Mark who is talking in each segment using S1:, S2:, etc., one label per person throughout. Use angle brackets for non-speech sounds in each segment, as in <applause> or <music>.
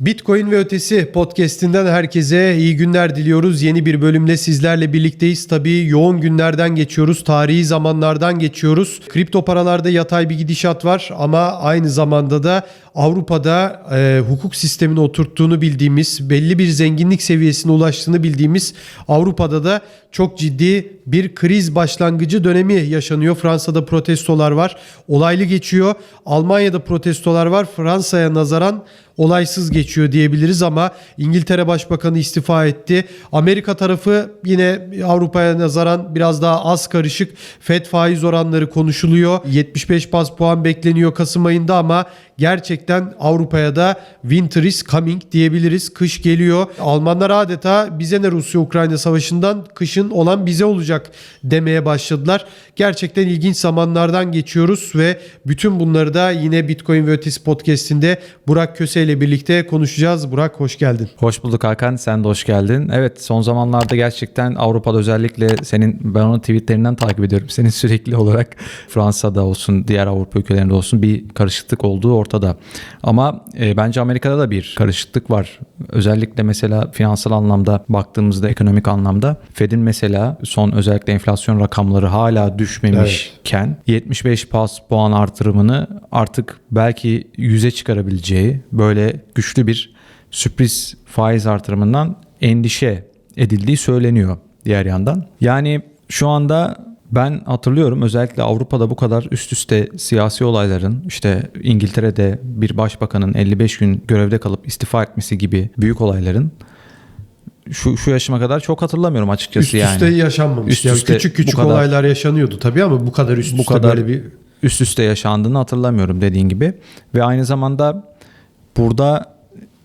S1: Bitcoin ve Ötesi podcast'inden herkese iyi günler diliyoruz. Yeni bir bölümle sizlerle birlikteyiz. Tabii yoğun günlerden geçiyoruz, tarihi zamanlardan geçiyoruz. Kripto paralarda yatay bir gidişat var ama aynı zamanda da Avrupa'da e, hukuk sistemini oturttuğunu bildiğimiz, belli bir zenginlik seviyesine ulaştığını bildiğimiz Avrupa'da da çok ciddi bir kriz başlangıcı dönemi yaşanıyor. Fransa'da protestolar var. Olaylı geçiyor. Almanya'da protestolar var. Fransa'ya nazaran olaysız geçiyor diyebiliriz ama İngiltere Başbakanı istifa etti. Amerika tarafı yine Avrupa'ya nazaran biraz daha az karışık. Fed faiz oranları konuşuluyor. 75 bas puan bekleniyor Kasım ayında ama gerçekten Avrupa'ya da winter is coming diyebiliriz. Kış geliyor. Almanlar adeta bize ne Rusya-Ukrayna savaşından kışın olan bize olacak demeye başladılar. Gerçekten ilginç zamanlardan geçiyoruz ve bütün bunları da yine Bitcoin ve Ötesi podcastinde Burak Köse ile birlikte konuşacağız. Burak hoş geldin.
S2: Hoş bulduk Hakan. Sen de hoş geldin. Evet son zamanlarda gerçekten Avrupa'da özellikle senin ben onu tweetlerinden takip ediyorum. Senin sürekli olarak Fransa'da olsun diğer Avrupa ülkelerinde olsun bir karışıklık olduğu ortada. Ama e, bence Amerika'da da bir karışıklık var. Özellikle mesela finansal anlamda baktığımızda ekonomik anlamda Fed'in mesela son özellikle enflasyon rakamları hala düşmemişken 75 bas puan artırımını artık belki 100'e çıkarabileceği böyle güçlü bir sürpriz faiz artırımından endişe edildiği söyleniyor diğer yandan. Yani şu anda ben hatırlıyorum özellikle Avrupa'da bu kadar üst üste siyasi olayların işte İngiltere'de bir başbakanın 55 gün görevde kalıp istifa etmesi gibi büyük olayların şu şu yaşıma kadar çok hatırlamıyorum açıkçası
S1: Üst
S2: yani.
S1: üste yaşanmamış.
S2: Üst
S1: Yani
S2: üste
S1: küçük küçük
S2: bu kadar-
S1: olaylar yaşanıyordu tabii ama bu kadar üst
S2: Bu
S1: üste
S2: kadar
S1: böyle bir
S2: üst üste yaşandığını hatırlamıyorum dediğin gibi. Ve aynı zamanda burada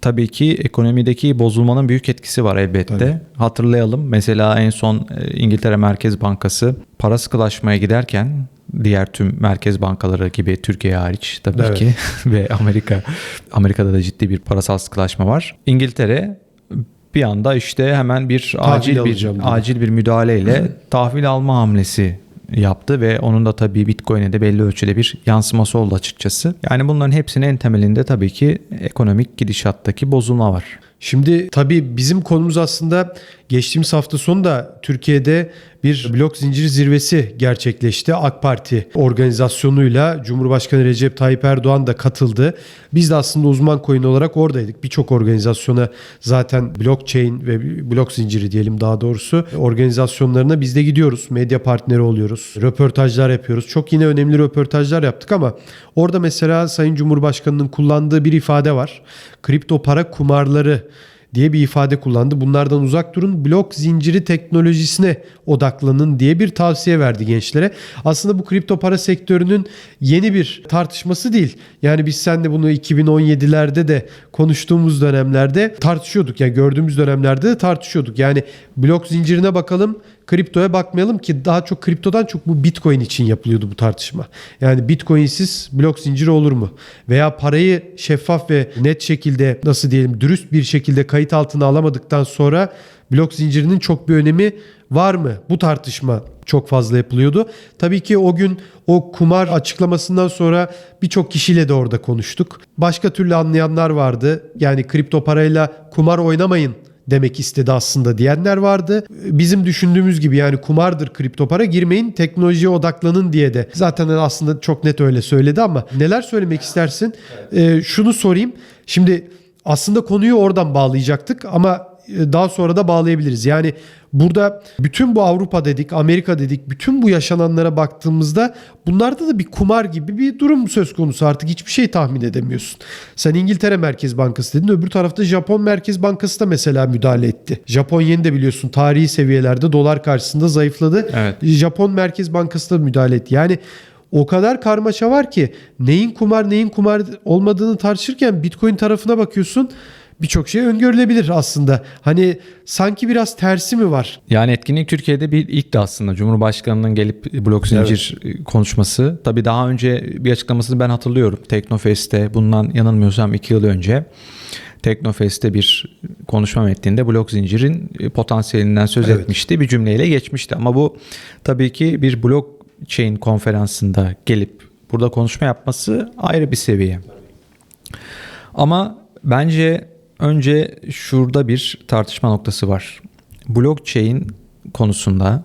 S2: tabii ki ekonomideki bozulmanın büyük etkisi var elbette.
S1: Tabii.
S2: Hatırlayalım mesela en son e, İngiltere Merkez Bankası para sıkılaşmaya giderken diğer tüm merkez bankaları gibi Türkiye hariç tabii
S1: Evet.
S2: ki <laughs> ve Amerika Amerika'da da ciddi bir parasal sıkılaşma var. İngiltere bir anda işte hemen bir acil
S1: alacağım
S2: bir acil bir müdahaleyle <laughs> tahvil alma hamlesi yaptı ve onun da tabii Bitcoin'e de belli ölçüde bir yansıması oldu açıkçası. Yani bunların hepsinin en temelinde tabii ki ekonomik gidişattaki bozulma var.
S1: Şimdi tabii bizim konumuz aslında geçtiğimiz hafta sonu da Türkiye'de bir blok zinciri zirvesi gerçekleşti. AK Parti organizasyonuyla Cumhurbaşkanı Recep Tayyip Erdoğan da katıldı. Biz de aslında uzman coin olarak oradaydık. Birçok organizasyona zaten blockchain ve blok zinciri diyelim daha doğrusu organizasyonlarına biz de gidiyoruz. Medya partneri oluyoruz. Röportajlar yapıyoruz. Çok yine önemli röportajlar yaptık ama orada mesela Sayın Cumhurbaşkanı'nın kullandığı bir ifade var. Kripto para kumarları diye bir ifade kullandı. Bunlardan uzak durun. Blok zinciri teknolojisine odaklanın diye bir tavsiye verdi gençlere. Aslında bu kripto para sektörünün yeni bir tartışması değil. Yani biz seninle bunu 2017'lerde de konuştuğumuz dönemlerde tartışıyorduk. Yani gördüğümüz dönemlerde de tartışıyorduk. Yani blok zincirine bakalım, kriptoya bakmayalım ki daha çok kriptodan çok bu Bitcoin için yapılıyordu bu tartışma. Yani Bitcoin'siz blok zinciri olur mu? Veya parayı şeffaf ve net şekilde nasıl diyelim dürüst bir şekilde kayıt altına alamadıktan sonra blok zincirinin çok bir önemi var mı? Bu tartışma çok fazla yapılıyordu. Tabii ki o gün o kumar açıklamasından sonra birçok kişiyle de orada konuştuk. Başka türlü anlayanlar vardı. Yani kripto parayla kumar oynamayın demek istedi aslında diyenler vardı. Bizim düşündüğümüz gibi yani kumardır kripto para girmeyin teknolojiye odaklanın diye de zaten aslında çok net öyle söyledi ama neler söylemek istersin? Ee, şunu sorayım. Şimdi aslında konuyu oradan bağlayacaktık ama daha sonra da bağlayabiliriz. Yani burada bütün bu Avrupa dedik, Amerika dedik, bütün bu yaşananlara baktığımızda bunlarda da bir kumar gibi bir durum söz konusu. Artık hiçbir şey tahmin edemiyorsun. Sen İngiltere Merkez Bankası dedin, öbür tarafta Japon Merkez Bankası da mesela müdahale etti. Japon yeni de biliyorsun tarihi seviyelerde dolar karşısında zayıfladı.
S2: Evet.
S1: Japon Merkez Bankası da müdahale etti. Yani o kadar karmaşa var ki neyin kumar neyin kumar olmadığını tartışırken Bitcoin tarafına bakıyorsun birçok şey öngörülebilir aslında. Hani sanki biraz tersi mi var?
S2: Yani etkinlik Türkiye'de bir ilk de aslında Cumhurbaşkanı'nın gelip blok zincir konuşması. Tabii daha önce bir açıklamasını ben hatırlıyorum. Teknofest'te bundan yanılmıyorsam 2 yıl önce Teknofest'te bir konuşma metninde blok zincirin potansiyelinden söz
S1: Evet.
S2: etmişti. Bir cümleyle geçmişti. Ama bu tabii ki bir blockchain konferansında gelip burada konuşma yapması ayrı bir seviye. Ama bence Önce şurada bir tartışma noktası var. Blockchain konusunda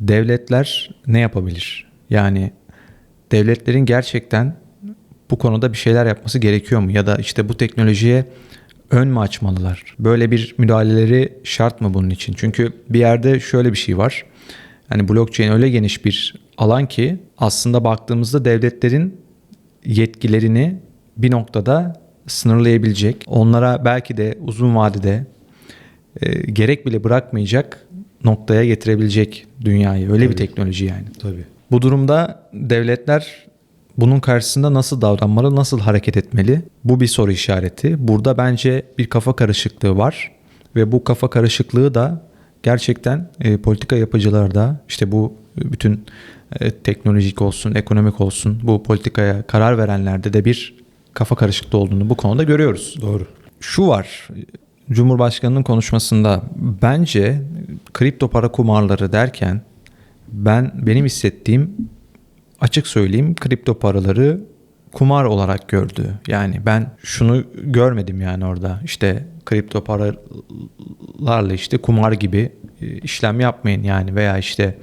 S2: devletler ne yapabilir? Yani devletlerin gerçekten bu konuda bir şeyler yapması gerekiyor mu? Ya da işte bu teknolojiye ön mü açmalılar? Böyle bir müdahaleleri şart mı bunun için? Çünkü bir yerde şöyle bir şey var. Hani blockchain öyle geniş bir alan ki aslında baktığımızda devletlerin yetkilerini bir noktada sınırlayabilecek, onlara belki de uzun vadede e, gerek bile bırakmayacak noktaya getirebilecek dünyayı. Öyle bir teknoloji yani.
S1: Tabii.
S2: Bu durumda devletler bunun karşısında nasıl davranmalı, nasıl hareket etmeli? Bu bir soru işareti. Burada bence bir kafa karışıklığı var ve bu kafa karışıklığı da gerçekten e, politika yapıcılarda işte bu bütün e, teknolojik olsun, ekonomik olsun bu politikaya karar verenlerde de bir kafa karışıklığı olduğunu bu konuda görüyoruz.
S1: Doğru.
S2: Şu var. Cumhurbaşkanının konuşmasında bence kripto para kumarları derken ben benim hissettiğim açık söyleyeyim kripto paraları kumar olarak gördü. Yani ben şunu görmedim yani orada. İşte kripto paralarla işte kumar gibi e, işlem yapmayın yani veya işte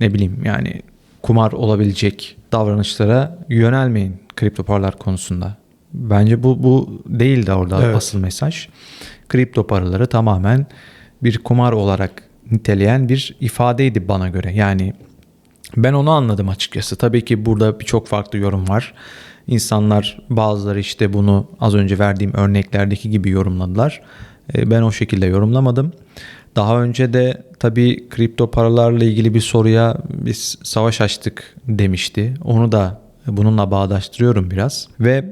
S2: ne bileyim yani kumar olabilecek davranışlara yönelmeyin kripto paralar konusunda. Bence bu bu değil de orada
S1: Evet.
S2: asıl mesaj. Kripto paraları tamamen bir kumar olarak niteleyen bir ifadeydi bana göre. Yani ben onu anladım açıkçası. Tabii ki burada birçok farklı yorum var. İnsanlar bazıları işte bunu az önce verdiğim örneklerdeki gibi yorumladılar. E, Ben o şekilde yorumlamadım. Daha önce de tabii kripto paralarla ilgili bir soruya biz savaş açtık demişti. Onu da bununla bağdaştırıyorum biraz. Ve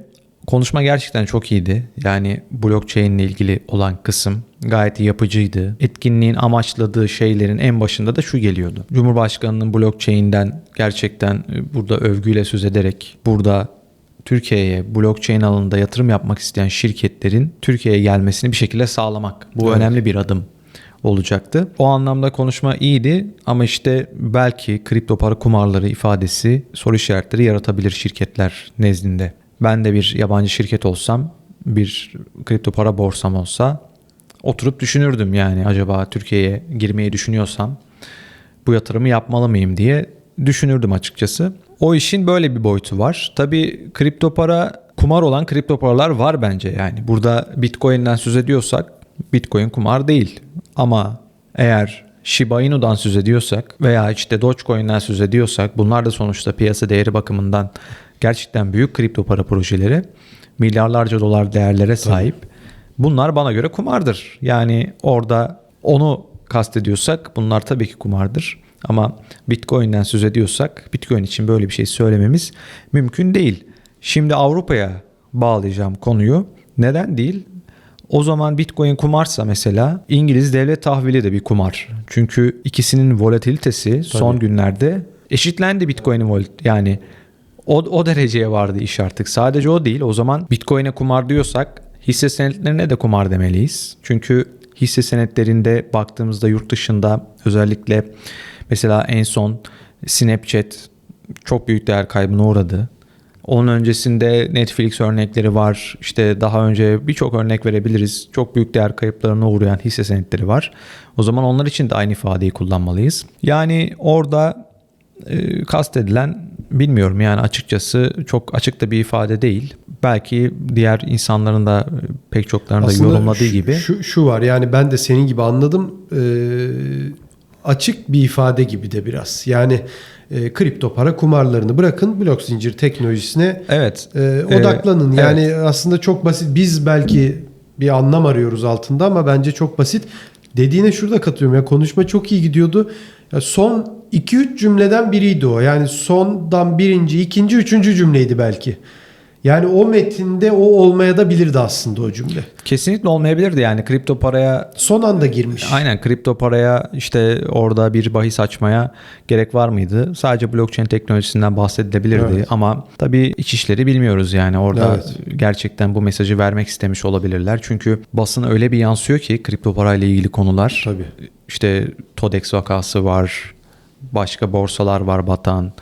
S2: konuşma gerçekten çok iyiydi. Yani blockchain ile ilgili olan kısım gayet yapıcıydı. Etkinliğin amaçladığı şeylerin en başında da şu geliyordu. Cumhurbaşkanının blockchain'den gerçekten e, burada övgüyle söz ederek burada Türkiye'ye blockchain alanında yatırım yapmak isteyen şirketlerin Türkiye'ye gelmesini bir şekilde sağlamak. Bu
S1: Evet.
S2: önemli bir adım olacaktı. O anlamda konuşma iyiydi ama işte belki kripto para kumarları ifadesi soru işaretleri yaratabilir şirketler nezdinde. Ben de bir yabancı şirket olsam, bir kripto para borsam olsa oturup düşünürdüm yani acaba Türkiye'ye girmeyi düşünüyorsam bu yatırımı yapmalı mıyım diye düşünürdüm açıkçası. O işin böyle bir boyutu var. Tabii kripto para kumar olan kripto paralar var bence yani. Burada Bitcoin'den söz ediyorsak Bitcoin kumar değil. Ama eğer Shiba Inu'dan söz ediyorsak veya işte Dogecoin'den söz ediyorsak bunlar da sonuçta piyasa değeri bakımından gerçekten büyük kripto para projeleri milyarlarca dolar değerlere sahip. Bunlar bana göre kumardır. Yani orada onu kastediyorsak bunlar tabii ki kumardır. Ama Bitcoin'den söz ediyorsak Bitcoin için böyle bir şey söylememiz mümkün değil. Şimdi Avrupa'ya bağlayacağım konuyu. Neden değil? O zaman Bitcoin kumarsa mesela İngiliz devlet tahvili de bir kumar. Çünkü ikisinin volatilitesi son günlerde eşitlendi Bitcoin'in volat yani o, o dereceye vardı iş artık. Sadece o değil. O zaman Bitcoin'e kumar diyorsak hisse senetlerine de kumar demeliyiz. Çünkü hisse senetlerinde baktığımızda yurt dışında özellikle mesela en son Snapchat çok büyük değer kaybına uğradı. Onun öncesinde Netflix örnekleri var. İşte daha önce birçok örnek verebiliriz. Çok büyük değer kayıplarına uğrayan hisse senetleri var. O zaman onlar için de aynı ifadeyi kullanmalıyız. Yani orada e, kastedilen bilmiyorum yani açıkçası çok açık da bir ifade değil. Belki diğer insanların da e, pek çoklarının da yorumladığı
S1: şu,
S2: gibi.
S1: Şu, şu var yani ben de senin gibi anladım. Ee, açık bir ifade gibi de biraz. Yani e, kripto para kumarlarını bırakın blok zincir teknolojisine
S2: Evet.
S1: e,
S2: Ee,
S1: odaklanın.
S2: evet.
S1: Yani aslında çok basit. Biz belki bir anlam arıyoruz altında ama bence çok basit. Dediğine şurada katılıyorum. Ya konuşma çok iyi gidiyordu. Ya son 2-3 cümleden biriydi o. Yani sondan birinci, ikinci, üçüncü cümleydi belki. Yani o metinde o olmaya da bilirdi aslında o cümle.
S2: Kesinlikle olmayabilirdi yani kripto paraya
S1: Son anda girmiş.
S2: Aynen kripto paraya işte orada bir bahis açmaya gerek var mıydı? Sadece blockchain teknolojisinden bahsedilebilirdi
S1: Evet.
S2: ama tabii iç işleri bilmiyoruz yani orada
S1: Evet.
S2: gerçekten bu mesajı vermek istemiş olabilirler. Çünkü basın öyle bir yansıyor ki kripto parayla ilgili konular.
S1: Tabii.
S2: İşte Todex vakası var, başka borsalar var batan,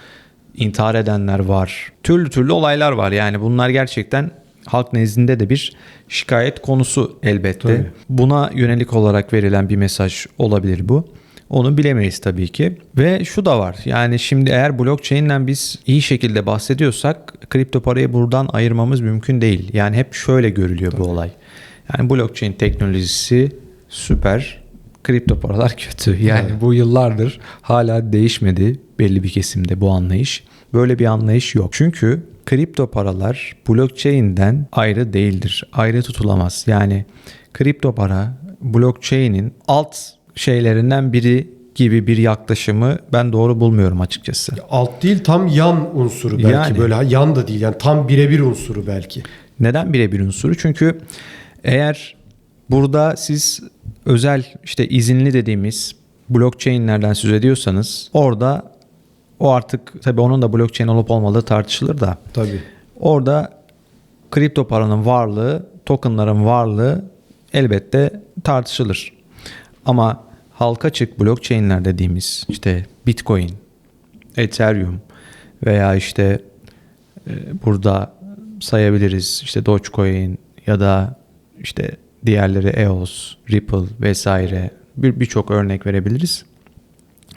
S2: intihar edenler var. Türlü türlü olaylar var yani bunlar gerçekten halk nezdinde de bir şikayet konusu elbette.
S1: Tabii.
S2: Buna yönelik olarak verilen bir mesaj olabilir bu. Onu bilemeyiz tabii ki. Ve şu da var. Yani şimdi eğer blockchain'den biz iyi şekilde bahsediyorsak kripto parayı buradan ayırmamız mümkün değil. Yani hep şöyle görülüyor bu olay. Yani blockchain teknolojisi süper, kripto paralar kötü. Yani bu yıllardır hala değişmedi belli bir kesimde bu anlayış. Böyle bir anlayış yok. Çünkü kripto paralar blockchain'den ayrı değildir. Ayrı tutulamaz. Yani kripto para blockchain'in alt şeylerinden biri gibi bir yaklaşımı ben doğru bulmuyorum açıkçası.
S1: Alt değil tam yan unsuru belki
S2: Yani.
S1: böyle yan da değil yani tam birebir unsuru belki.
S2: Neden birebir unsuru? Çünkü eğer burada siz özel işte izinli dediğimiz blockchain'lerden söz ediyorsanız orada o artık tabii onun da blockchain olup olmadığı tartışılır da
S1: Tabii.
S2: orada kripto paranın varlığı, tokenların varlığı elbette tartışılır. Ama halka açık blockchain'ler dediğimiz işte Bitcoin, Ethereum veya işte e, burada sayabiliriz işte Dogecoin ya da işte diğerleri EOS, Ripple vesaire bir birçok örnek verebiliriz.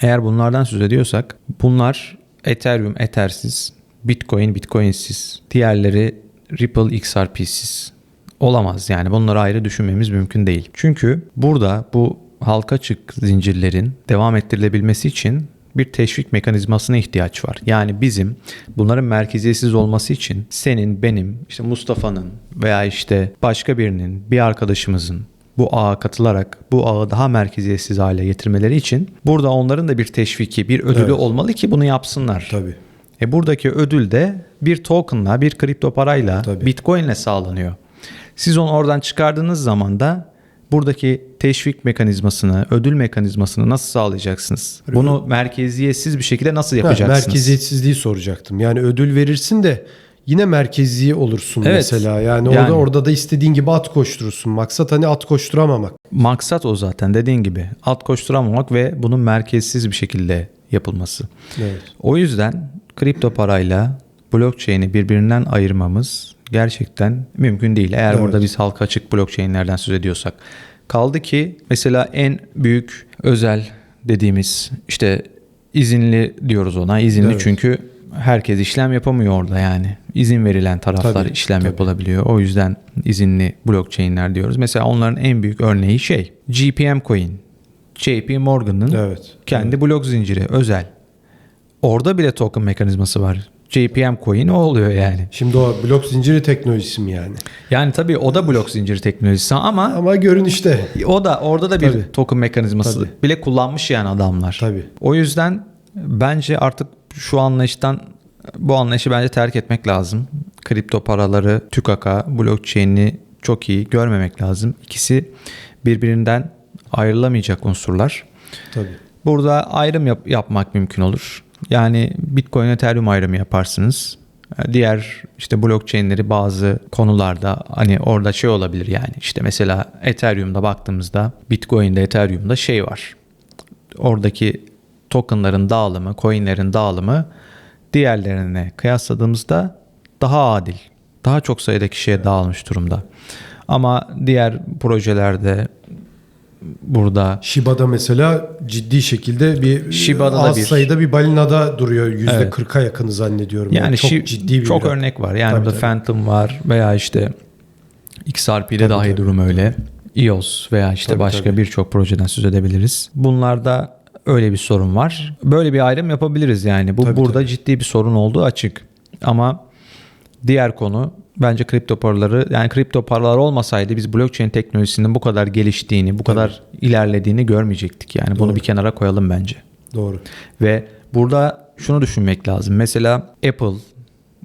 S2: Eğer bunlardan söz ediyorsak bunlar Ethereum Ether'siz, Bitcoin Bitcoin'siz, diğerleri Ripple XRP'siz olamaz. Yani bunları ayrı düşünmemiz mümkün değil. Çünkü burada bu halka açık zincirlerin devam ettirilebilmesi için bir teşvik mekanizmasına ihtiyaç var. Yani bizim bunların merkeziyetsiz olması için senin, benim, işte Mustafa'nın veya işte başka birinin, bir arkadaşımızın bu ağa katılarak bu ağı daha merkeziyetsiz hale getirmeleri için burada onların da bir teşviki, bir ödülü
S1: Evet.
S2: olmalı ki bunu yapsınlar.
S1: Tabii.
S2: E buradaki ödül de bir tokenla, bir kripto parayla,
S1: Tabii.
S2: bitcoinle sağlanıyor. Siz onu oradan çıkardığınız zaman da buradaki teşvik mekanizmasını, ödül mekanizmasını nasıl sağlayacaksınız? Bunu merkeziyetsiz bir şekilde nasıl
S1: Ha,
S2: yapacaksınız?
S1: merkeziyetsizliği soracaktım. Yani ödül verirsin de yine merkezi olursun
S2: Evet.
S1: mesela. Yani, orada
S2: Yani.
S1: orada da istediğin gibi at koşturursun. Maksat hani at koşturamamak.
S2: Maksat o zaten dediğin gibi. At koşturamamak ve bunun merkezsiz bir şekilde yapılması.
S1: Evet.
S2: O yüzden kripto parayla blockchain'i birbirinden ayırmamız gerçekten mümkün değil. Eğer
S1: Evet.
S2: burada biz halka açık blockchain'lerden söz ediyorsak. Kaldı ki mesela en büyük özel dediğimiz işte izinli diyoruz ona. İzinli
S1: Evet.
S2: çünkü herkes işlem yapamıyor orada yani. İzin verilen taraflar
S1: Tabii,
S2: işlem
S1: tabii.
S2: yapılabiliyor. O yüzden izinli blockchain'ler diyoruz. Mesela onların en büyük örneği şey GPM Coin. JP Morgan'ın
S1: Evet.
S2: kendi blok zinciri özel. Orada bile token mekanizması var. JPM coin o oluyor yani.
S1: Şimdi o blok zinciri teknolojisi mi yani?
S2: Yani tabii o da blok zinciri teknolojisi ama
S1: Ama görünüşte.
S2: o da orada da bir
S1: Tabii.
S2: token mekanizması
S1: Tabii.
S2: bile kullanmış yani adamlar.
S1: Tabii.
S2: O yüzden bence artık şu anlayıştan bu anlayışı bence terk etmek lazım. Kripto paraları, TÜKAK'a, blockchain'i çok iyi görmemek lazım. İkisi birbirinden ayrılamayacak unsurlar.
S1: Tabii.
S2: Burada ayrım yap- yapmak mümkün olur. Yani Bitcoin, Ethereum ayrımı yaparsınız. Diğer işte blockchain'leri bazı konularda hani orada şey olabilir yani işte mesela Ethereum'da baktığımızda Bitcoin'de Ethereum'da şey var. Oradaki tokenların dağılımı, coinlerin dağılımı diğerlerine kıyasladığımızda daha adil. Daha çok sayıda kişiye dağılmış durumda. Ama diğer projelerde burada
S1: Shiba'da mesela ciddi şekilde bir
S2: Shiba'da da
S1: az
S2: bir-
S1: sayıda bir balinada duruyor. Yüzde
S2: Evet.
S1: %40'a yakını zannediyorum.
S2: Yani
S1: çok
S2: şi-
S1: ciddi bir
S2: çok
S1: ürün.
S2: örnek var. Yani
S1: Tabii,
S2: burada
S1: tabii.
S2: Phantom var veya işte XRP'de
S1: Tabii,
S2: dahi
S1: tabii,
S2: durum öyle. EOS veya işte
S1: Tabii,
S2: başka birçok projeden söz edebiliriz. Bunlarda öyle bir sorun var. Böyle bir ayrım yapabiliriz yani. Bu
S1: Tabii,
S2: burada
S1: tabii.
S2: ciddi bir sorun olduğu açık. Ama diğer konu bence kripto paraları yani kripto paralar olmasaydı biz blockchain teknolojisinin bu kadar geliştiğini, bu kadar ilerlediğini görmeyecektik. Yani bunu
S1: Doğru.
S2: bir kenara koyalım bence.
S1: Doğru.
S2: Ve burada şunu düşünmek lazım. Mesela Apple,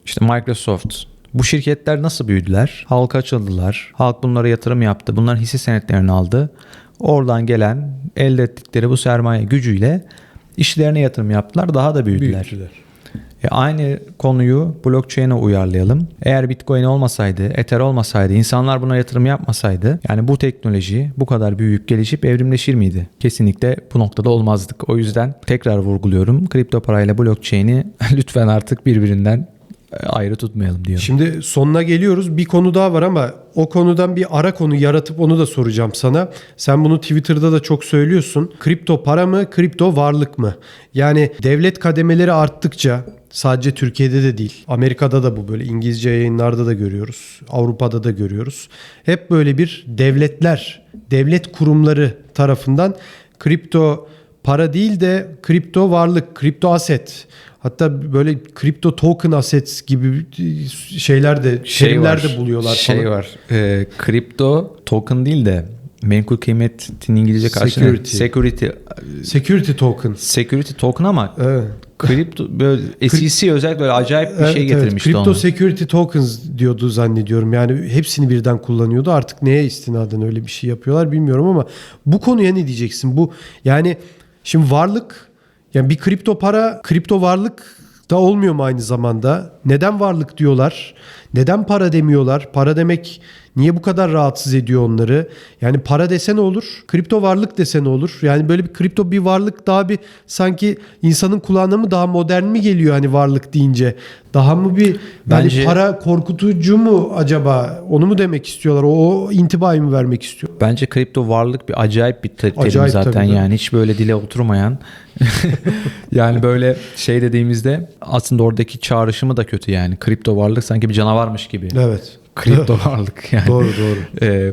S2: işte Microsoft bu şirketler nasıl büyüdüler? Halka açıldılar. Halk bunlara yatırım yaptı. Bunların hisse senetlerini aldı. Oradan gelen elde ettikleri bu sermaye gücüyle işlerine yatırım yaptılar. Daha da büyüdüler.
S1: Büyüttüler.
S2: E aynı konuyu blockchain'e uyarlayalım. Eğer Bitcoin olmasaydı, Ether olmasaydı, insanlar buna yatırım yapmasaydı yani bu teknoloji bu kadar büyüyüp gelişip evrimleşir miydi? Kesinlikle bu noktada olmazdık. O yüzden tekrar vurguluyorum. Kripto parayla blockchain'i <laughs> lütfen artık birbirinden ayrı tutmayalım diyorum.
S1: Şimdi sonuna geliyoruz. Bir konu daha var ama o konudan bir ara konu yaratıp onu da soracağım sana. Sen bunu Twitter'da da çok söylüyorsun. Kripto para mı, kripto varlık mı? Yani devlet kademeleri arttıkça sadece Türkiye'de de değil. Amerika'da da bu böyle İngilizce yayınlarda da görüyoruz. Avrupa'da da görüyoruz. Hep böyle bir devletler, devlet kurumları tarafından kripto para değil de kripto varlık, kripto aset. Hatta böyle kripto token assets gibi şeyler de terimler de buluyorlar
S2: Şey
S1: falan.
S2: var. E, kripto token değil de menkul kıymetin İngilizce karşılığı
S1: Security.
S2: security
S1: Security token.
S2: security token ama
S1: Evet.
S2: kripto böyle <laughs> SEC özellikle böyle acayip bir şey
S1: Evet, evet.
S2: getirmişti
S1: Crypto
S2: onu.
S1: security tokens diyordu zannediyorum. Yani hepsini birden kullanıyordu. Artık neye istinaden öyle bir şey yapıyorlar bilmiyorum ama bu konuya ne diyeceksin? Bu yani şimdi varlık yani bir kripto para, kripto varlık da olmuyor mu aynı zamanda? Neden varlık diyorlar? Neden para demiyorlar? Para demek niye bu kadar rahatsız ediyor onları? Yani para desen olur, kripto varlık desen olur. Yani böyle bir kripto bir varlık daha bir sanki insanın kulağına mı daha modern mi geliyor hani varlık deyince? Daha mı bir yani
S2: Bence-
S1: para korkutucu mu acaba? Onu mu demek istiyorlar? O, o intibayı mı vermek istiyor?
S2: Bence kripto varlık bir acayip bir te- terim
S1: Acayip
S2: zaten yani hiç böyle dile oturmayan. <laughs> yani böyle şey dediğimizde aslında oradaki çağrışımı da kötü yani. Kripto varlık sanki bir canavarmış gibi.
S1: Evet.
S2: Kripto <laughs> varlık yani.
S1: doğru doğru.
S2: Ee,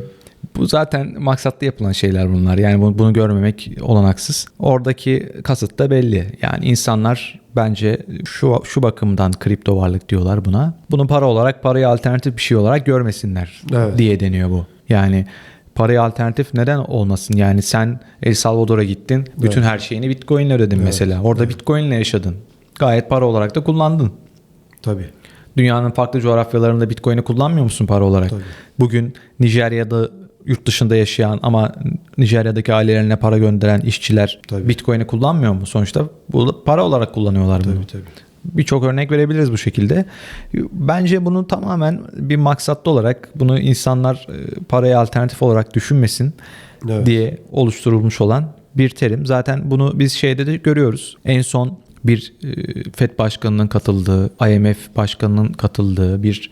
S2: bu zaten maksatlı yapılan şeyler bunlar. Yani bunu, bunu görmemek olanaksız. Oradaki kasıt da belli. Yani insanlar bence şu şu bakımdan kripto varlık diyorlar buna. Bunu para olarak, parayı alternatif bir şey olarak görmesinler
S1: Evet.
S2: diye deniyor bu. Yani paraya alternatif neden olmasın? Yani sen El Salvador'a gittin, bütün her şeyini Bitcoin'le ödedin mesela. Orada Bitcoin'le yaşadın. Gayet para olarak da kullandın.
S1: Tabii.
S2: Dünyanın farklı coğrafyalarında Bitcoin'i kullanmıyor musun para olarak?
S1: Tabii.
S2: Bugün Nijerya'da yurt dışında yaşayan ama Nijerya'daki ailelerine para gönderen işçiler
S1: Tabii.
S2: Bitcoin'i kullanmıyor mu? Sonuçta bu para olarak kullanıyorlar bunu.
S1: Tabii tabii.
S2: Birçok örnek verebiliriz bu şekilde. Bence bunu tamamen bir maksatlı olarak bunu insanlar e, paraya alternatif olarak düşünmesin
S1: Evet.
S2: diye oluşturulmuş olan bir terim. Zaten bunu biz şeyde de görüyoruz. En son bir e, FED başkanının katıldığı, IMF başkanının katıldığı bir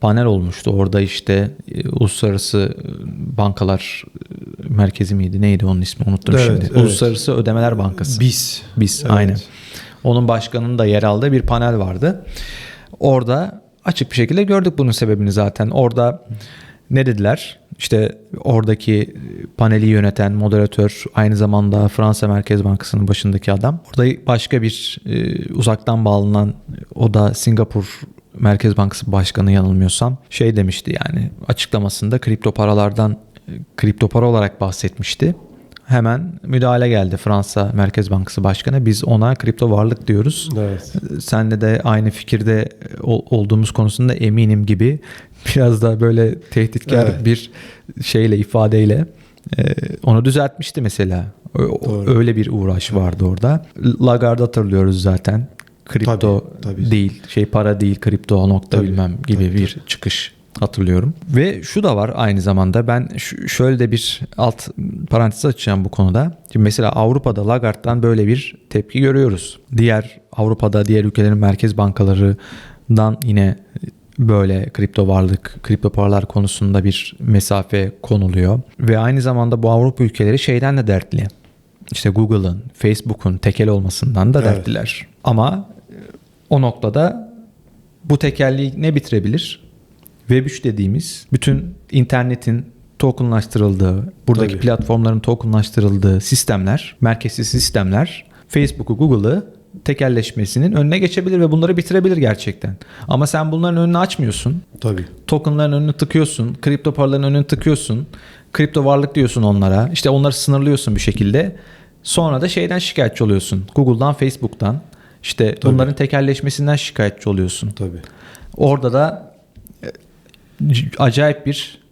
S2: panel olmuştu. Orada işte e, uluslararası bankalar merkezi miydi? Neydi onun ismi? Unuttum
S1: Evet,
S2: şimdi.
S1: evet.
S2: Uluslararası Ödemeler Bankası.
S1: Biz.
S2: Biz
S1: Evet.
S2: aynen. Onun başkanının da yer aldığı bir panel vardı. Orada açık bir şekilde gördük bunun sebebini zaten. Orada ne dediler? İşte oradaki paneli yöneten moderatör aynı zamanda Fransa Merkez Bankası'nın başındaki adam. Orada başka bir e, uzaktan bağlanan o da Singapur Merkez Bankası Başkanı yanılmıyorsam şey demişti yani açıklamasında kripto paralardan e, kripto para olarak bahsetmişti. Hemen müdahale geldi Fransa Merkez Bankası Başkanı. Biz ona kripto varlık diyoruz.
S1: Evet.
S2: Senle de aynı fikirde ol- olduğumuz konusunda eminim gibi <laughs> biraz da böyle tehditkar
S1: Evet.
S2: bir şeyle ifadeyle e, onu düzeltmişti mesela.
S1: Doğru.
S2: Öyle bir uğraş vardı orada. Lagarde hatırlıyoruz zaten. Kripto
S1: Tabii, tabii.
S2: değil, şey para değil, kripto nokta
S1: Tabii,
S2: bilmem gibi
S1: tabii,
S2: bir çıkış hatırlıyorum. Ve şu da var aynı zamanda ben şöyle de bir alt parantez açacağım bu konuda. Şimdi mesela Avrupa'da Lagarde'dan böyle bir tepki görüyoruz. Diğer Avrupa'da diğer ülkelerin merkez bankalarından yine böyle kripto varlık, kripto paralar konusunda bir mesafe konuluyor. Ve aynı zamanda bu Avrupa ülkeleri şeyden de dertli. İşte Google'ın, Facebook'un tekel olmasından da
S1: Evet.
S2: dertliler. Ama o noktada bu tekelliği ne bitirebilir? Web3 dediğimiz bütün internetin tokenlaştırıldığı, buradaki
S1: Tabii.
S2: platformların tokenlaştırıldığı sistemler, merkezsiz sistemler Facebook'u, Google'ı tekelleşmesinin önüne geçebilir ve bunları bitirebilir gerçekten. Ama sen bunların önünü açmıyorsun.
S1: Tabii.
S2: Tokenların önünü tıkıyorsun, kripto paraların önünü tıkıyorsun. Kripto varlık diyorsun onlara. İşte onları sınırlıyorsun bir şekilde. Sonra da şeyden şikayetçi oluyorsun. Google'dan, Facebook'tan. İşte
S1: Tabii.
S2: bunların tekelleşmesinden şikayetçi oluyorsun.
S1: Tabii.
S2: Orada da acayip bir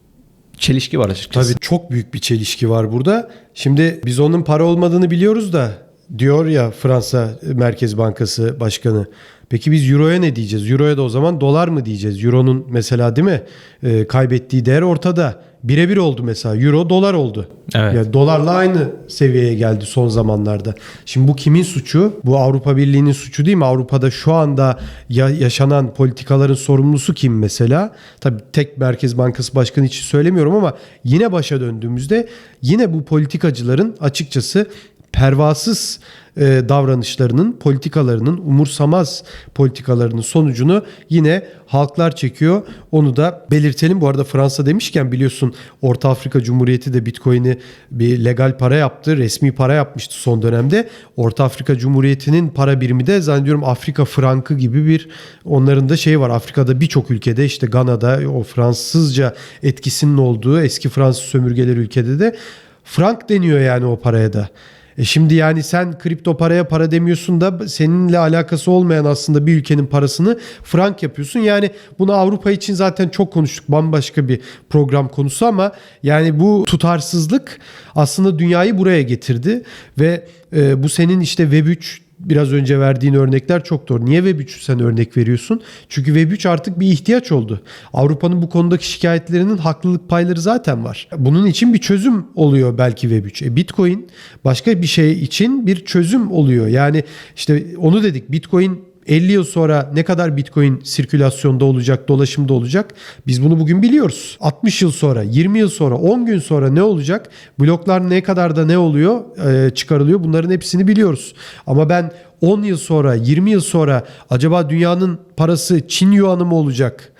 S2: çelişki var açıkçası.
S1: Tabii çok büyük bir çelişki var burada. Şimdi biz onun para olmadığını biliyoruz da diyor ya Fransa Merkez Bankası Başkanı. Peki biz Euro'ya ne diyeceğiz? Euro'ya da o zaman dolar mı diyeceğiz? Euro'nun mesela değil mi? Ee, kaybettiği değer ortada. Birebir oldu mesela. Euro dolar oldu.
S2: Evet.
S1: Yani dolarla aynı seviyeye geldi son zamanlarda. Şimdi bu kimin suçu? Bu Avrupa Birliği'nin suçu değil mi? Avrupa'da şu anda ya- yaşanan politikaların sorumlusu kim mesela? Tabii tek Merkez Bankası Başkanı için söylemiyorum ama yine başa döndüğümüzde yine bu politikacıların açıkçası pervasız e, davranışlarının, politikalarının, umursamaz politikalarının sonucunu yine halklar çekiyor. Onu da belirtelim. Bu arada Fransa demişken biliyorsun Orta Afrika Cumhuriyeti de Bitcoin'i bir legal para yaptı. Resmi para yapmıştı son dönemde. Orta Afrika Cumhuriyeti'nin para birimi de zannediyorum Afrika frankı gibi bir onların da şey var. Afrika'da birçok ülkede işte Gana'da o Fransızca etkisinin olduğu eski Fransız sömürgeleri ülkede de frank deniyor yani o paraya da. E şimdi yani sen kripto paraya para demiyorsun da seninle alakası olmayan aslında bir ülkenin parasını frank yapıyorsun. Yani bunu Avrupa için zaten çok konuştuk bambaşka bir program konusu ama yani bu tutarsızlık aslında dünyayı buraya getirdi ve e, bu senin işte Web 3 biraz önce verdiğin örnekler çok doğru. Niye Web 3'ü sen örnek veriyorsun? Çünkü Web 3 artık bir ihtiyaç oldu. Avrupa'nın bu konudaki şikayetlerinin haklılık payları zaten var. Bunun için bir çözüm oluyor belki Web 3. E Bitcoin başka bir şey için bir çözüm oluyor. Yani işte onu dedik Bitcoin 50 yıl sonra ne kadar Bitcoin sirkülasyonda olacak, dolaşımda olacak? Biz bunu bugün biliyoruz. 60 yıl sonra, 20 yıl sonra, 10 gün sonra ne olacak? Bloklar ne kadar da ne oluyor, e, çıkarılıyor? Bunların hepsini biliyoruz. Ama ben 10 yıl sonra, 20 yıl sonra acaba dünyanın parası Çin yuanı mı olacak?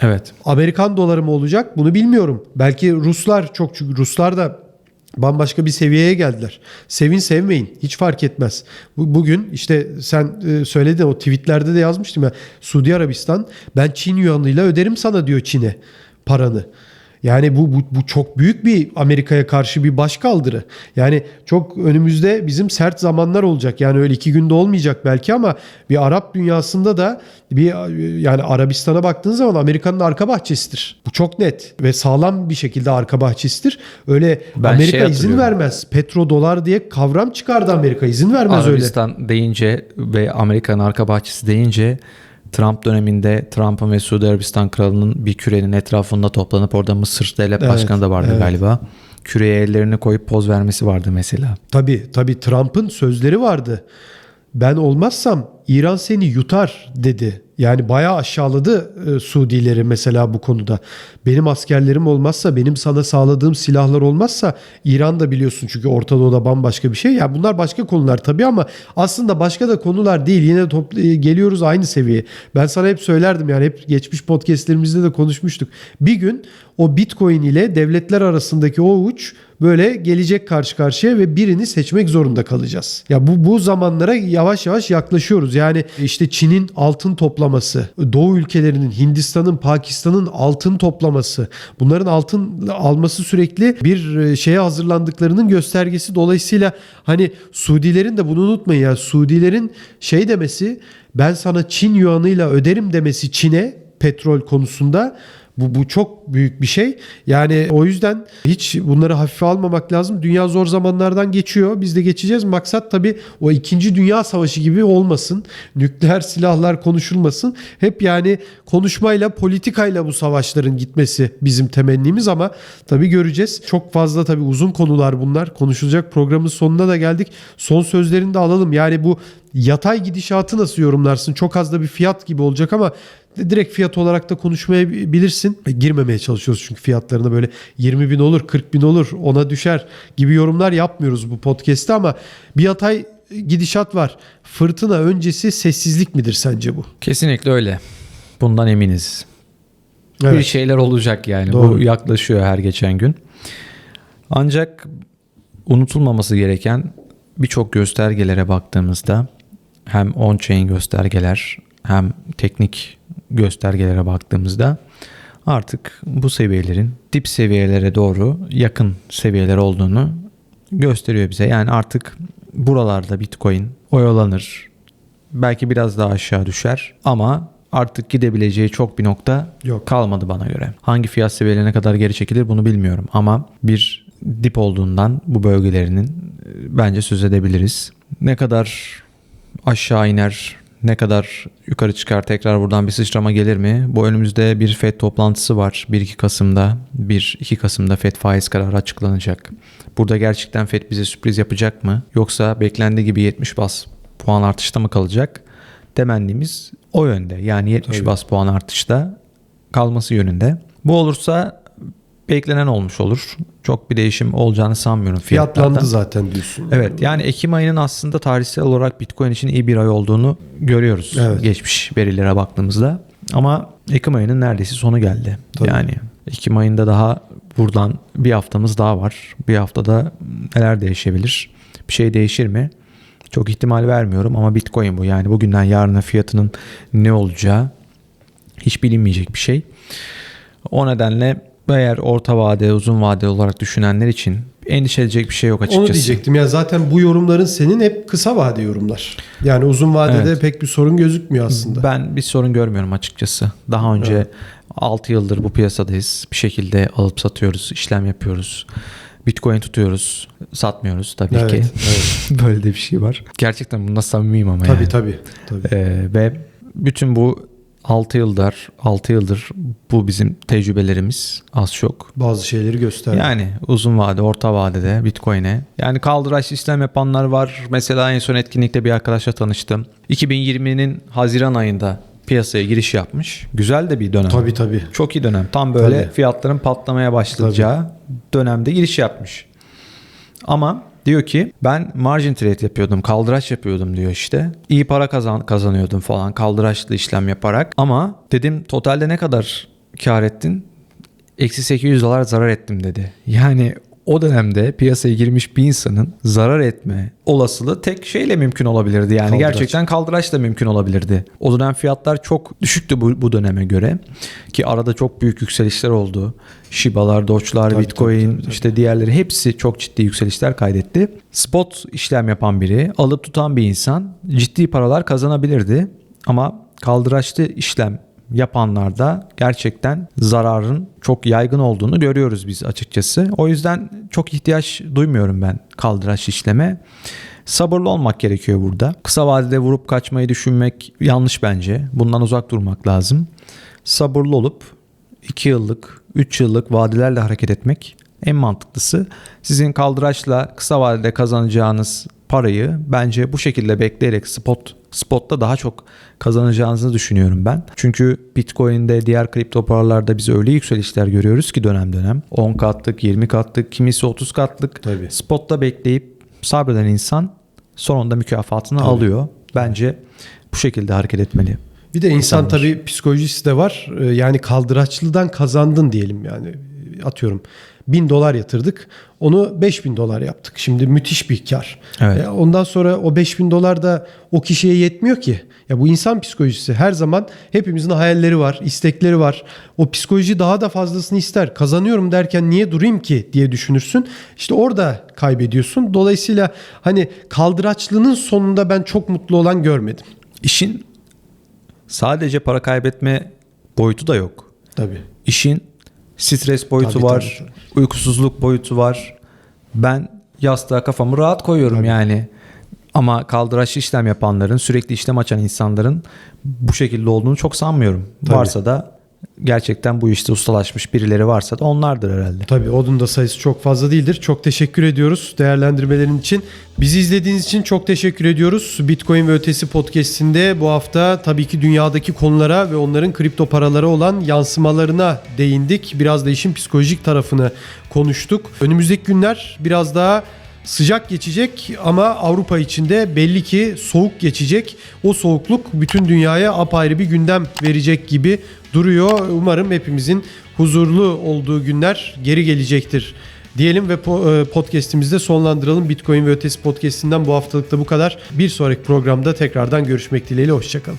S2: Evet.
S1: Amerikan doları mı olacak? Bunu bilmiyorum. Belki Ruslar çok çünkü Ruslar da bambaşka bir seviyeye geldiler. Sevin sevmeyin hiç fark etmez. Bu- Bugün işte sen e, söyledin o tweetlerde de yazmıştım ya Suudi Arabistan ben Çin yuanıyla öderim sana diyor Çin'e paranı. Yani bu, bu, bu çok büyük bir Amerika'ya karşı bir başkaldırı. Yani çok önümüzde bizim sert zamanlar olacak. Yani öyle iki günde olmayacak belki ama bir Arap dünyasında da bir yani Arabistan'a baktığın zaman Amerika'nın arka bahçesidir. Bu çok net ve sağlam bir şekilde arka bahçesidir. Öyle
S2: Ben
S1: Amerika
S2: şey
S1: izin vermez. Petrodolar diye kavram çıkardı Amerika izin vermez öyle.
S2: Arabistan deyince ve Amerika'nın arka bahçesi deyince Trump döneminde Trump'ın ve Suudi Arabistan kralının bir kürenin etrafında toplanıp orada Mısır devlet
S1: Evet,
S2: başkanı da vardı
S1: evet.
S2: galiba. Küreye ellerini koyup poz vermesi vardı mesela.
S1: Tabii tabii Trump'ın sözleri vardı. Ben olmazsam İran seni yutar dedi. Yani bayağı aşağıladı e, Suudileri mesela bu konuda. Benim askerlerim olmazsa, benim sana sağladığım silahlar olmazsa İran da biliyorsun çünkü Orta Doğu'da bambaşka bir şey. Ya bunlar başka konular tabii ama aslında başka da konular değil. Yine topl- e, geliyoruz aynı seviyeye. Ben sana hep söylerdim yani hep geçmiş podcastlerimizde de konuşmuştuk. Bir gün o Bitcoin ile devletler arasındaki o uç böyle gelecek karşı karşıya ve birini seçmek zorunda kalacağız. Ya bu bu zamanlara yavaş yavaş yaklaşıyoruz. Yani işte Çin'in altın toplaması, Doğu ülkelerinin, Hindistan'ın, Pakistan'ın altın toplaması, bunların altın alması sürekli bir e, şeye hazırlandıklarının göstergesi. Dolayısıyla hani Suudilerin de bunu unutmayın ya Suudilerin şey demesi ben sana Çin yuanıyla öderim demesi Çin'e petrol konusunda bu, bu çok büyük bir şey. Yani o yüzden hiç bunları hafife almamak lazım. Dünya zor zamanlardan geçiyor. Biz de geçeceğiz. Maksat tabii o 2. Dünya Savaşı gibi olmasın. Nükleer silahlar konuşulmasın. Hep yani konuşmayla, politikayla bu savaşların gitmesi bizim temennimiz ama tabii göreceğiz. Çok fazla tabii uzun konular bunlar. Konuşulacak programın sonuna da geldik. Son sözlerini de alalım. Yani bu yatay gidişatı nasıl yorumlarsın? Çok az da bir fiyat gibi olacak ama direkt fiyat olarak da konuşmayabilirsin. E, Girmemeye çalışıyoruz çünkü fiyatlarına böyle 20 bin olur, 40 bin olur, ona düşer gibi yorumlar yapmıyoruz bu podcast'te ama bir yatay gidişat var. Fırtına öncesi sessizlik midir sence bu?
S2: Kesinlikle öyle. Bundan eminiz. Bir
S1: Evet.
S2: şeyler olacak yani.
S1: Doğru.
S2: Bu yaklaşıyor her geçen gün. Ancak unutulmaması gereken birçok göstergelere baktığımızda hem on-chain göstergeler hem teknik göstergelere baktığımızda artık bu seviyelerin dip seviyelere doğru yakın seviyeler olduğunu gösteriyor bize. Yani artık buralarda Bitcoin oyalanır. Belki biraz daha aşağı düşer ama artık gidebileceği çok bir nokta
S1: Yok.
S2: kalmadı bana göre. Hangi fiyat seviyelerine kadar geri çekilir bunu bilmiyorum ama bir dip olduğundan bu bölgelerinin e, bence söz edebiliriz. Ne kadar aşağı iner Ne kadar yukarı çıkar tekrar buradan bir sıçrama gelir mi? Bu önümüzde bir FED toplantısı var 1-2 Kasım'da. 1-2 Kasım'da FED faiz kararı açıklanacak. Burada gerçekten FED bize sürpriz yapacak mı? Yoksa beklendiği gibi 70 bas puan artışta mı kalacak? Temennimiz o yönde. Yani 70
S1: Tabii.
S2: bas puan artışta kalması yönünde. Bu olursa beklenen olmuş olur. Çok bir değişim olacağını sanmıyorum fiyatlarda.
S1: Fiyatlandı zaten diyorsun.
S2: Evet yani Ekim ayının aslında tarihsel olarak Bitcoin için iyi bir ay olduğunu görüyoruz
S1: Evet.
S2: geçmiş verilere baktığımızda. Ama Ekim ayının neredeyse sonu geldi.
S1: Tabii.
S2: Yani Ekim ayında daha buradan bir haftamız daha var. Bir haftada neler değişebilir? Bir şey değişir mi? Çok ihtimal vermiyorum ama Bitcoin bu. Yani bugünden yarına fiyatının ne olacağı hiç bilinmeyecek bir şey. O nedenle eğer orta vade, uzun vade olarak düşünenler için endişe edecek bir şey yok açıkçası.
S1: Onu diyecektim. Ya zaten bu yorumların senin hep kısa vade yorumlar. Yani uzun vadede
S2: Evet.
S1: pek bir sorun gözükmüyor aslında.
S2: Ben bir sorun görmüyorum açıkçası. Daha önce
S1: Evet.
S2: 6 yıldır bu piyasadayız. Bir şekilde alıp satıyoruz, işlem yapıyoruz. Bitcoin tutuyoruz, satmıyoruz tabii
S1: Evet,
S2: ki.
S1: evet. <laughs>
S2: Böyle de bir şey var. Gerçekten bunda samimiyim ama
S1: Tabii
S2: yani.
S1: tabii. tabii.
S2: Ee, ve bütün bu 6 yıldır 6 yıldır bu bizim tecrübelerimiz az çok.
S1: Bazı şeyleri gösterdi.
S2: Yani uzun vade, orta vadede Bitcoin'e. Yani kaldıraç işlem yapanlar var. Mesela en son etkinlikte bir arkadaşla tanıştım. 2020'nin Haziran ayında piyasaya giriş yapmış. Güzel de bir dönem.
S1: Tabii tabii.
S2: Çok iyi dönem. Tam böyle
S1: Tabii.
S2: fiyatların patlamaya başlayacağı dönemde giriş yapmış. Ama diyor ki ben margin trade yapıyordum, kaldıraç yapıyordum diyor işte. İyi para kazan kazanıyordum falan kaldıraçlı işlem yaparak. Ama dedim totalde ne kadar kar ettin? Eksi 800 dolar zarar ettim dedi. Yani o dönemde piyasaya girmiş bir insanın zarar etme olasılığı tek şeyle mümkün olabilirdi. Yani
S1: Kaldıraç.
S2: gerçekten kaldıraçla mümkün olabilirdi. O dönem fiyatlar çok düşüktü bu, bu döneme göre. Ki arada çok büyük yükselişler oldu. Shiba'lar, Doge'lar,
S1: Tabii,
S2: Bitcoin,
S1: tabii, tabii, tabii.
S2: işte diğerleri hepsi çok ciddi yükselişler kaydetti. Spot işlem yapan biri, alıp tutan bir insan ciddi paralar kazanabilirdi. Ama kaldıraçlı işlem yapanlarda gerçekten zararın çok yaygın olduğunu görüyoruz biz açıkçası. O yüzden çok ihtiyaç duymuyorum ben kaldıraç işleme. Sabırlı olmak gerekiyor burada. Kısa vadede vurup kaçmayı düşünmek yanlış bence. Bundan uzak durmak lazım. Sabırlı olup 2 yıllık, 3 yıllık vadelerle hareket etmek en mantıklısı. Sizin kaldıraçla kısa vadede kazanacağınız parayı bence bu şekilde bekleyerek spot spotta daha çok kazanacağınızı düşünüyorum ben. Çünkü Bitcoin'de diğer kripto paralarda biz öyle yükselişler görüyoruz ki dönem dönem 10 katlık, 20 katlık, kimisi 30 katlık
S1: Tabii.
S2: spotta bekleyip sabreden insan sonunda mükafatını
S1: Tabii.
S2: alıyor. Bence bu şekilde hareket etmeli.
S1: Bir de insan
S2: İnsanlar.
S1: tabii psikolojisi de var. Ee, Yani kaldıraçlıdan kazandın diyelim yani. Atıyorum 1000 dolar yatırdık. Onu 5000 dolar yaptık. Şimdi müthiş bir kar.
S2: Evet.
S1: E, Ondan sonra o 5000 dolar da o kişiye yetmiyor ki. Ya bu insan psikolojisi. Her zaman hepimizin hayalleri var, istekleri var. O psikoloji daha da fazlasını ister. Kazanıyorum derken niye durayım ki diye düşünürsün. İşte orada kaybediyorsun. Dolayısıyla hani kaldıraçlının sonunda ben çok mutlu olan görmedim.
S2: İşin sadece para kaybetme boyutu da yok.
S1: Tabii.
S2: İşin stres boyutu
S1: Tabii,
S2: var,
S1: tabii,
S2: uykusuzluk boyutu var. Ben yastığa kafamı rahat koyuyorum yani. Ama kaldıraç işlem yapanların, sürekli işlem açan insanların bu şekilde olduğunu çok sanmıyorum.
S1: Tabii.
S2: Varsa da gerçekten bu işte ustalaşmış birileri varsa da onlardır herhalde.
S1: Tabii onun da sayısı çok fazla değildir. Çok teşekkür ediyoruz değerlendirmelerin için. Bizi izlediğiniz için çok teşekkür ediyoruz. Bitcoin ve Ötesi podcast'inde bu hafta tabii ki dünyadaki konulara ve onların kripto paralara olan yansımalarına değindik. Biraz da işin psikolojik tarafını konuştuk. Önümüzdeki günler biraz daha sıcak geçecek ama Avrupa içinde belli ki soğuk geçecek. O soğukluk bütün dünyaya apayrı bir gündem verecek gibi duruyor. Umarım hepimizin huzurlu olduğu günler geri gelecektir diyelim ve e, podcast'imizde sonlandıralım. Bitcoin ve Ötesi podcast'inden bu haftalık da bu kadar. Bir sonraki programda tekrardan görüşmek dileğiyle. Hoşçakalın.